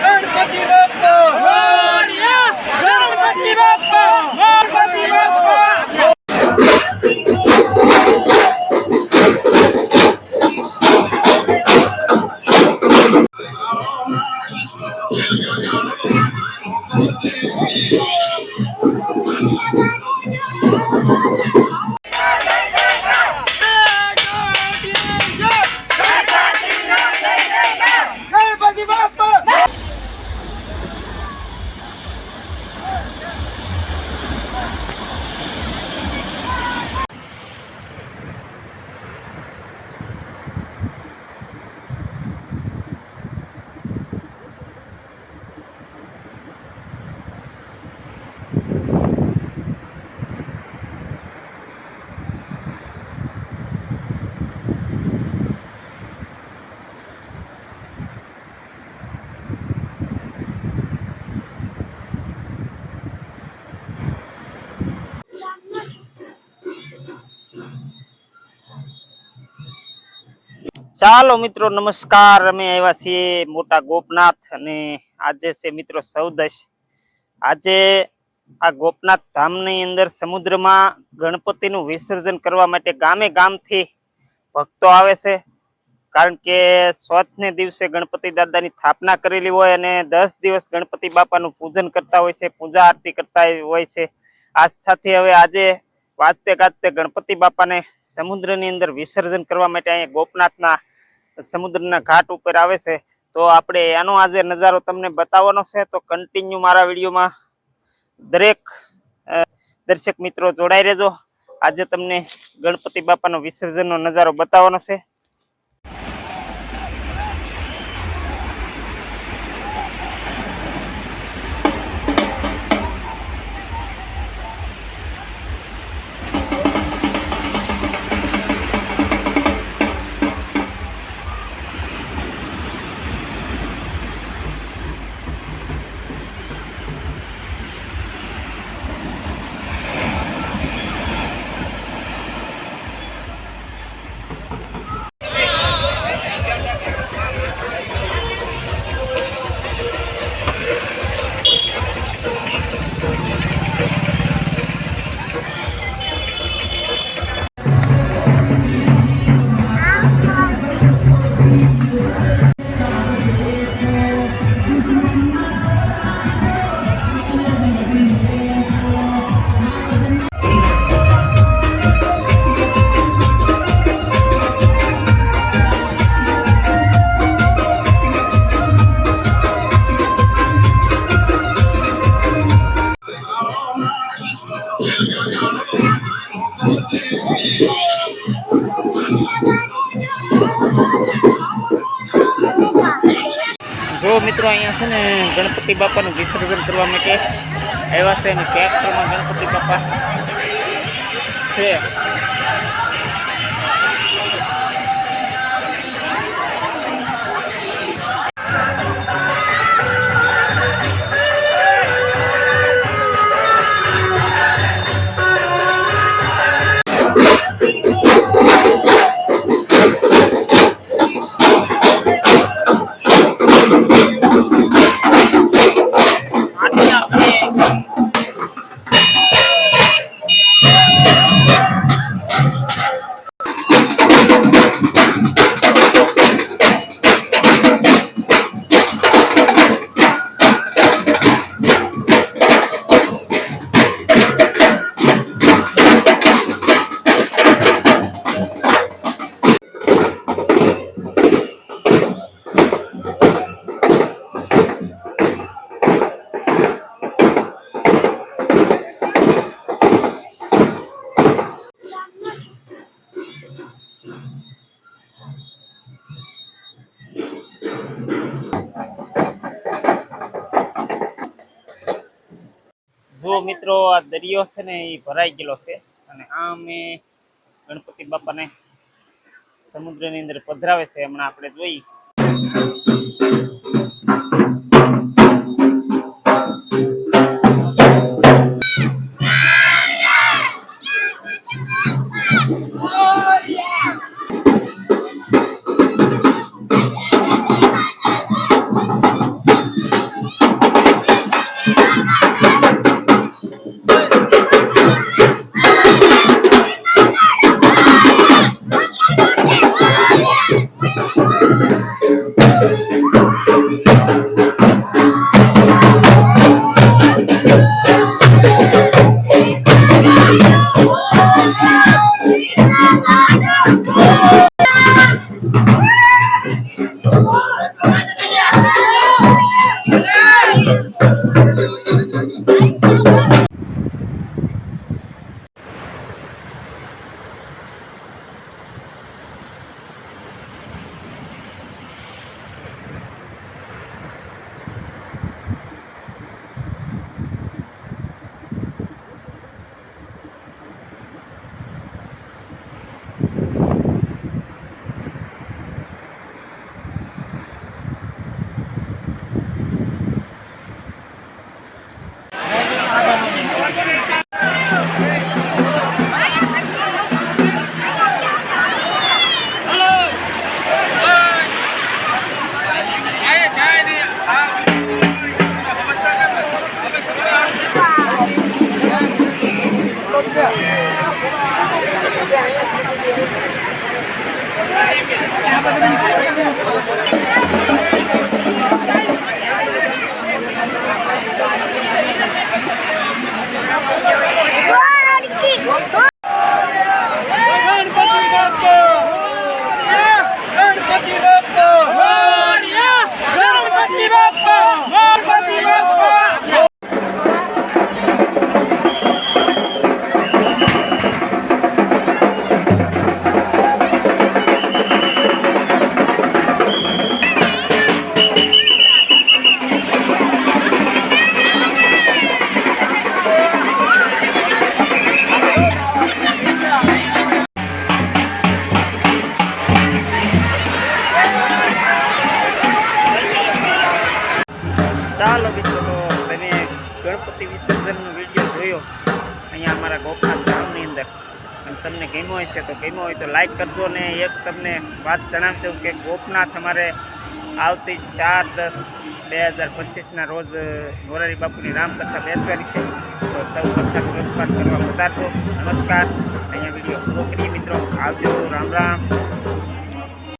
ગણપતિ બાપ્પા મોરયા ગણપતિ બાપ્પા ગણપતિ બાપ્પા ગણપતિ ચાલો મિત્રો, નમસ્કાર. અમે આવ્યા છીએ મોટા ગોપનાથ અને આજે છે મિત્રો સૌદશ. આજે આ ગોપનાથ ધામની અંદર સમુદ્રમાં ગણપતિનું વિસર્જન કરવા માટે ગામે ગામથી ભક્તો આવે છે. કારણ કે સ્વચ્છને દિવસે ગણપતિ દાદાની સ્થાપના કરેલી હોય અને દસ દિવસ ગણપતિ બાપાનું પૂજન કરતા હોય છે, પૂજા આરતી કરતા હોય છે. આસ્થાથી હવે આજે વાજતે ગાજતે ગણપતિ બાપાને સમુદ્રની અંદર વિસર્જન કરવા માટે અહીંયા ગોપનાથના સમુદ્રના ઘાટ ઉપર આવે છે, તો આપણે એનો આજે નજારો તમને બતાવવાનો છે. તો કન્ટિન્યુ મારા વિડીયોમાં દરેક દર્શક મિત્રો જોડાઈ રહેજો. આજે તમને ગણપતિ બાપાનો વિસર્જનનો નજારો બતાવવાનો છે. મિત્રો, અહીંયા છે ને ગણપતિ બાપાનું વિસર્જન કરવા માટે આવ્યા છે અને ટ્રેક્ટરમાં ગણપતિ બાપા છે. જો મિત્રો, આ દરિયો છે ને એ ભરાઈ ગયેલો છે. અને આ અમે ગણપતિ બાપાને સમુદ્રની અંદર પધરાવે છે. હમણાં આપણે જોઈ ચાલો મિત્રો તમે ગણપતિ વિસર્જનનો વીડિયો જોયો. અહીંયા અમારા ગોપનાથ ગામની અંદર. અને તમને ગમ્યો છે તો ગમ્યો હોય તો લાઈક કરજો ને એક તમને વાત જણાવજો કે ગોપનાથ અમારે આવતી ચાર દસ બે હજાર પચીસના રોજ મોરારી બાપુની રામકથા બેસવાની છે. તો સૌ કથાનું રસપાત કરવા વધારજો નમસ્કાર. અહીંયા વીડિયો પૂરો મિત્રો. આવજો. રામ રામ.